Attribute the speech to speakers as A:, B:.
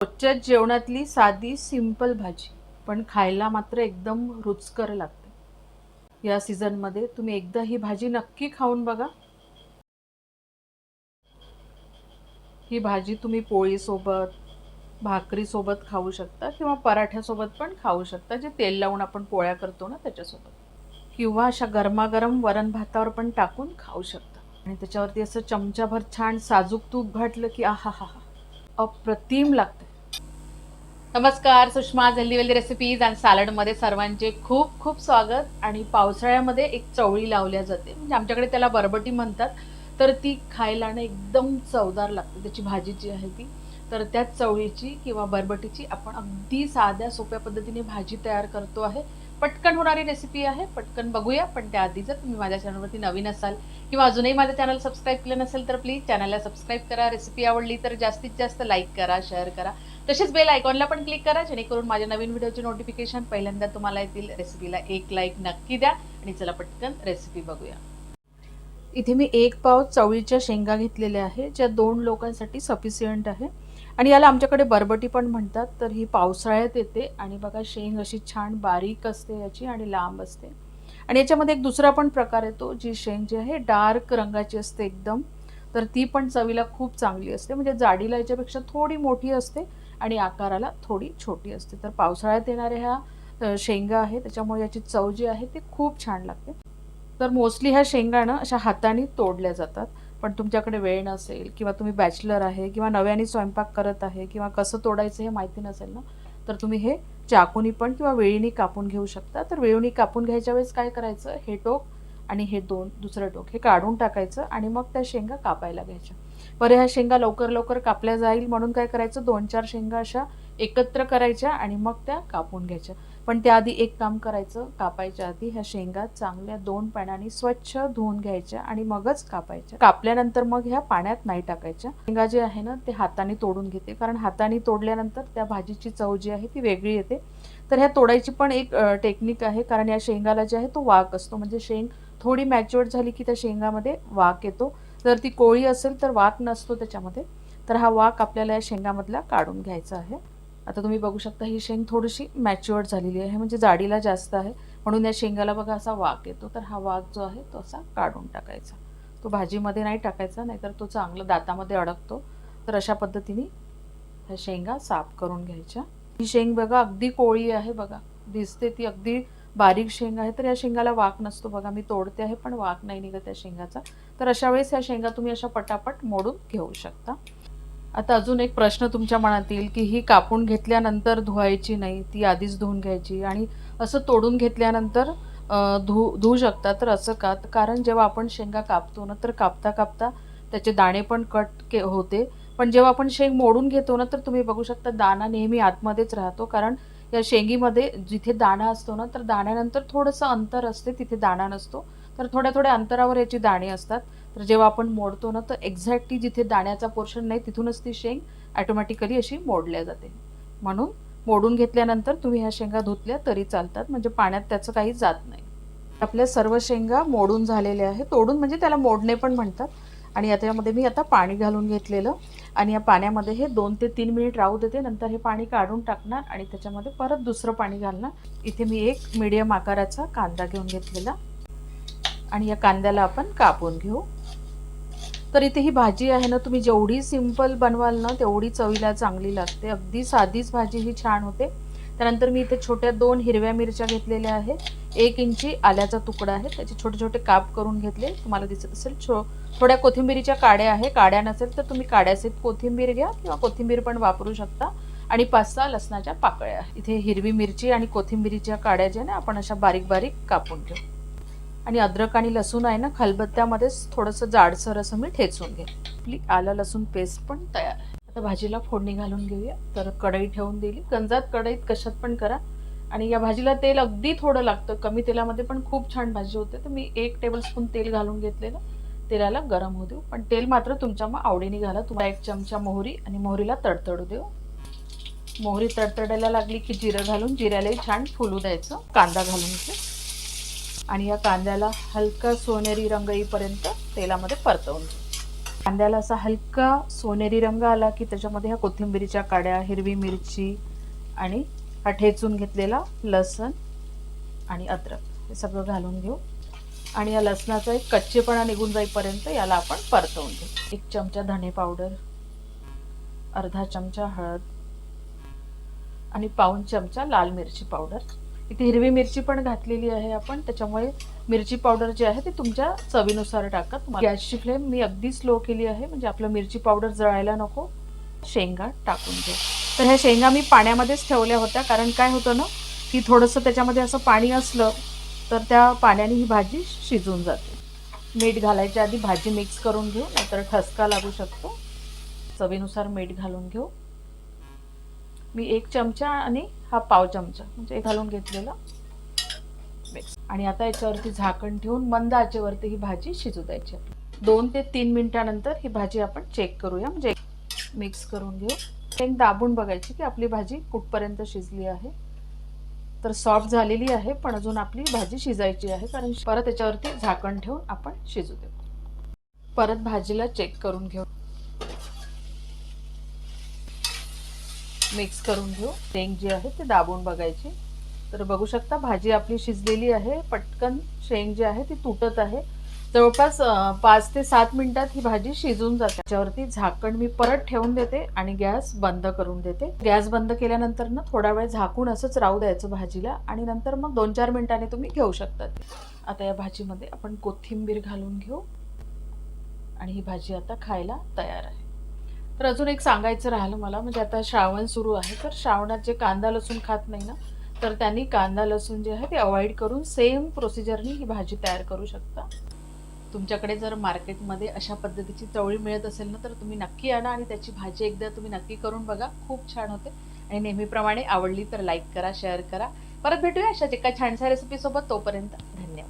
A: रोजच्या जेवणातली साधी सिंपल भाजी पण खायला मात्र एकदम रुचकर लागते. या सीझनमध्ये तुम्ही एकदा ही भाजी नक्की खाऊन बघा. ही भाजी तुम्ही पोळीसोबत भाकरीसोबत खाऊ शकता किंवा पराठ्यासोबत पण खाऊ शकता जे तेल लावून आपण पोळ्या करतो ना त्याच्यासोबत. किंवा अशा गरमागरम वरण भातावर पण टाकून खाऊ शकता. आणि त्याच्यावरती असं चमचाभर छान साजूक तूप घाटलं की आहा हा हा अप्रतिम लागते. नमस्कार सुषमा झल्लीवेल्दी रेसिपीज आणि सॅलडमध्ये सर्वांचे खूप खूप स्वागत. आणि पावसाळ्यामध्ये एक चवळी लावल्या जाते. म्हणजे आमच्याकडे त्याला बरबटी म्हणतात. तर ती खायला ना एकदम चवदार लागते. त्याची भाजी जी आहे ती. तर त्या चवळीची किंवा बरबटीची आपण अगदी साध्या सोप्या पद्धतीने भाजी तयार करतो आहे. पटकन होणारी रेसिपी आहे पटकन बघूया. पण त्याआधी जर तुम्ही माझ्या चॅनलवरती नवीन असाल किंवा अजूनही माझं चॅनल सबस्क्राईब केलं नसेल तर प्लीज चॅनलला सबस्क्राईब करा. रेसिपी आवडली तर जास्तीत जास्त लाईक करा शेअर करा. तसेच बेल आयकॉनला पण क्लिक करा जेणेकरून माझ्या नवीन व्हिडिओचे नोटिफिकेशन पहिल्यांदा तुम्हाला येतील. रेसिपीला एक लाईक नक्की द्या आणि चला पटकन रेसिपी बघूया. इथे मी एक पाव चवळीच्या शेंगा घेतलेल्या आहे ज्या दोन लोकांसाठी सफिशियंट आहे. आणि याला आमच्याकडे बरबटी पण म्हणतात तर ही पावसाळ्यात येते आणि बघा शेंग अशी छान बारीक असते याची आणि लांब असते. आणि याच्यामध्ये एक दुसरा पण प्रकार येतो जी शेंग जी आहे डार्क रंगाची असते एकदम. तर ती पण चवीला खूप चांगली असते. म्हणजे जाडीला याच्यापेक्षा थोडी मोठी असते आणि आकाराला थोडी छोटी असते. तर पावसाळ्यात येणाऱ्या ह्या शेंगा आहे त्याच्यामुळे याची चव जी आहे ती खूप छान लागते. तर मोस्टली ह्या शेंगा ना अशा हाताने तोडल्या जातात. पण तुमच्याकडे वेळ नसेल किंवा तुम्ही बॅचलर आहे किंवा नव्याने स्वयंपाक करत आहे किंवा कसं तोडायचं हे माहिती नसेल ना तर तुम्ही हे चाकूनी पण किंवा वेळीने कापून घेऊ शकता. तर वेळीने कापून घ्यायच्या वेळेस काय करायचं? हे टोक आणि हे दोन दुसरं टोक. हे काढून टाकायचं आणि मग त्या शेंगा कापायला घ्यायच्या. बरं ह्या शेंगा लवकर लवकर कापल्या जाईल म्हणून काय करायचं? दोन चार शेंगा अशा एकत्र करायच्या आणि मग त्या कापून घ्यायच्या. पण त्याआधी एक काम करायचं कापायच्या आधी ह्या शेंगा चांगल्या दोन पाण्याने स्वच्छ धुवून घ्यायच्या आणि मगच कापायच्या. कापल्यानंतर मग ह्या पाण्यात नाही टाकायच्या. शेंगा जे आहे ना ते हाताने तोडून घेते. कारण हाताने तोडल्यानंतर त्या भाजीची चव जी आहे ती वेगळी येते. तर ह्या तोडायची पण एक टेक्निक आहे. कारण या शेंगाला जे आहे तो वाक असतो. म्हणजे शेंग थोडी मॅच्युअर्ड झाली की त्या शेंगामध्ये वाक येतो. जर ती कोळी असेल तर वाक नसतो त्याच्यामध्ये तर हा वाक आपल्याला या शेंगामधला काढून घ्यायचा आहे. आता तुम्ही बघू शकता ही शेंग थोडीशी मॅच्युअर्ड झालेली आहे म्हणजे जाडीला जास्त आहे. म्हणून या शेंगाला बघा असा वाक येतो तर हा वाक जो आहे तो असा काढून टाकायचा. तो भाजीमध्ये नाही टाकायचा नाहीतर तो चांगला दातामध्ये अडकतो. तर अशा पद्धतीने ह्या शेंगा साफ करून घ्यायच्या. ही शेंग बघा अगदी कोळी आहे बघा. दिसते ती अगदी बारीक शेंग आहे तर या शेंगाला वाक नसतो. बघा मी तोडते आहे पण वाक नाही निघत या शेंगाचा. तर अशा वेळेस या शेंगा तुम्ही अशा पटापट मोडून घेऊ शकता. आता अजून एक प्रश्न तुमच्या मनात येईल की ही कापून घेतल्यानंतर धुवायची नाही ती आधीच धुवून घ्यायची आणि असं तोडून घेतल्यानंतर धु धुवू शकता तर असं का? कारण जेव्हा आपण शेंगा कापतो ना तर कापता कापता त्याचे दाणे पण कट के होते. पण जेव्हा आपण शेंग मोडून घेतो ना तर तुम्ही बघू शकता दाणा नेहमी आतमध्येच राहतो. कारण या शेंगीमध्ये जिथे दाणा असतो ना तर दाण्यानंतर थोडंसं अंतर असते तिथे दाणा नसतो. तर थोड्या थोड्या अंतरावर याची दाणे असतात. तर जेव्हा आपण मोडतो ना तर एक्झॅक्टली जिथे दाण्याचा पोर्शन नाही तिथूनच ती शेंग ॲटोमॅटिकली अशी मोडल्या जाते. म्हणून मोडून घेतल्यानंतर तुम्ही ह्या शेंगा धुतल्या तरी चालतात म्हणजे पाण्यात त्याचं काही जात नाही. आपल्या सर्व शेंगा मोडून झालेल्या आहे तोडून म्हणजे त्याला मोडणे पण म्हणतात. आणि याच्यामध्ये मी आता पाणी घालून घेतलेलं. आणि या पाण्यामध्ये हे दोन ते तीन मिनिट राहू देते. नंतर हे पाणी काढून टाकणार आणि त्याच्यामध्ये परत दुसरं पाणी घालणार. इथे मी एक मीडियम आकाराचा कांदा घेऊन घेतलेला. आणि या कांद्याला आपण कापून घेऊ. तर इथे ही भाजी आहे ना तुम्ही जेवढी सिंपल बनवाल ना तेवढी चवीला चांगली लागते. अगदी साधीच भाजी ही छान होते. त्यानंतर मी इथे छोट्या दोन हिरव्या मिरच्या घेतलेल्या आहेत. एक इंची आल्याचा तुकडा आहे. त्याचे छोटे छोटे काप करून घेतले. तुम्हाला दिसत असेल छो थोड्या कोथिंबीरीच्या काड्या आहे. काड्या नसेल तर तुम्ही काड्यासहित कोथिंबीर घ्या किंवा कोथिंबीर पण वापरू शकता. आणि पाच सहा लसणाच्या पाकळ्या. इथे हिरवी मिरची आणि कोथिंबीरीच्या काड्या ज्या ना आपण अशा बारीक बारीक कापून घेऊ. आणि अद्रक आणि लसूण आहे ना खलबत्त्यामध्येच थोडंसं जाडसर असं मी ठेचून घे आपली आलं लसूण पेस्ट पण तयार आहे. आता भाजीला फोडणी घालून घेऊया. तर कढई ठेवून दिली. गंजात कढईत कशात पण करा. आणि या भाजीला तेल अगदी थोडं लागतं. कमी तेलामध्ये पण खूप छान भाजी होते. तर मी एक टेबलस्पून तेल घालून घेतलेलं. तेलाला गरम होऊ देऊ. पण तेल मात्र तुमच्या मग आवडीने घाला. तुम्हाला एक चमचा मोहरी आणि मोहरीला तडतडू देऊ. मोहरी तडतडायला लागली की जिरं घालून जिऱ्यालाही छान फुलू द्यायचं. कांदा घालून घे आणि या कांद्याला हलका सोनेरी रंग येईपर्यंत तेलामध्ये परतवून घेऊ. कांद्याला असा हलका सोनेरी रंग आला की त्याच्यामध्ये ह्या कोथिंबिरीच्या काड्या हिरवी मिरची आणि हा ठेचून घेतलेला लसण आणि अद्रक हे सगळं घालून घेऊ. आणि या लसणाचा एक कच्चेपणा निघून जाईपर्यंत याला आपण परतवून घेऊ. एक चमचा धणे पावडर अर्धा चमचा हळद आणि पाऊन चमचा लाल मिरची पावडर. इथे हिरवी मिरची पण घातलेली आहे आपण. त्याच्यामुळे मिरची पावडर जी आहे ती तुमच्या चवीनुसार टाका. तुम्हाला गॅसची फ्लेम मी अगदी स्लो केली आहे. म्हणजे आपलं मिरची पावडर जळायला नको. शेंगा टाकून घेऊ तर ह्या शेंगा मी पाण्यामध्येच ठेवल्या होत्या. कारण काय होतं ना की थोडंसं त्याच्यामध्ये असं पाणी असलं तर त्या पाण्याने ही भाजी शिजून जाते. मीठ घालायच्या आधी भाजी मिक्स करून घेऊ. नाहीतर ठसका लागू शकतो. चवीनुसार मीठ घालून घेऊ. मी एक चमचा आणि हा पाव चमचा म्हणजे घालून घेतलेला. मिक्स आणि आता याच्यावरती झाकण ठेवून मंद आचेवरती ही भाजी शिजू द्यायची. दोन ते तीन मिनिटानंतर ही भाजी आपण चेक करूया. म्हणजे मिक्स करून घेऊ. एक दाबून बघायची की आपली भाजी कुठपर्यंत शिजली आहे. तर सॉफ्ट झालेली आहे पण अजून आपली भाजी शिजायची आहे. कारण परत याच्यावरती झाकण ठेवून आपण शिजू देऊ. परत भाजीला चेक करून घेऊ. मिक्स करून घेऊ. शेंग जी आहे ते दाबून बघायची. तर बघू शकता भाजी आपली शिजलेली आहे. पटकन शेंग जी आहे ती तुटत आहे. जवळपास पाच ते सात मिनिटात ही भाजी शिजून जाते. त्याच्यावरती झाकण मी परत ठेवून देते आणि गॅस बंद करून देते. गॅस बंद केल्यानंतर ना थोडा वेळ झाकून असंच राहू द्यायचं भाजीला आणि नंतर मग दोन चार मिनिटांनी तुम्ही घेऊ शकता. आता या भाजीमध्ये आपण कोथिंबीर घालून घेऊ. आणि ही भाजी आता खायला तयार आहे. तर अजून एक सांगायचं राहिलं मला म्हणजे आता श्रावण सुरू आहे तर श्रावणात जे कांदा लसूण खात नाही ना तर त्यांनी कांदा लसूण जे आहे ते अवॉइड करून सेम प्रोसिजरनी ही भाजी तयार करू शकता. तुमच्याकडे जर मार्केटमध्ये अशा पद्धतीची चवळी मिळत असेल ना तर तुम्ही नक्की आणा आणि त्याची भाजी एकदा तुम्ही नक्की करून बघा खूप छान होते. आणि नेहमीप्रमाणे आवडली तर लाईक करा शेअर करा. परत भेटूया अशाच एका छानशा रेसिपीसोबत तोपर्यंत धन्यवाद.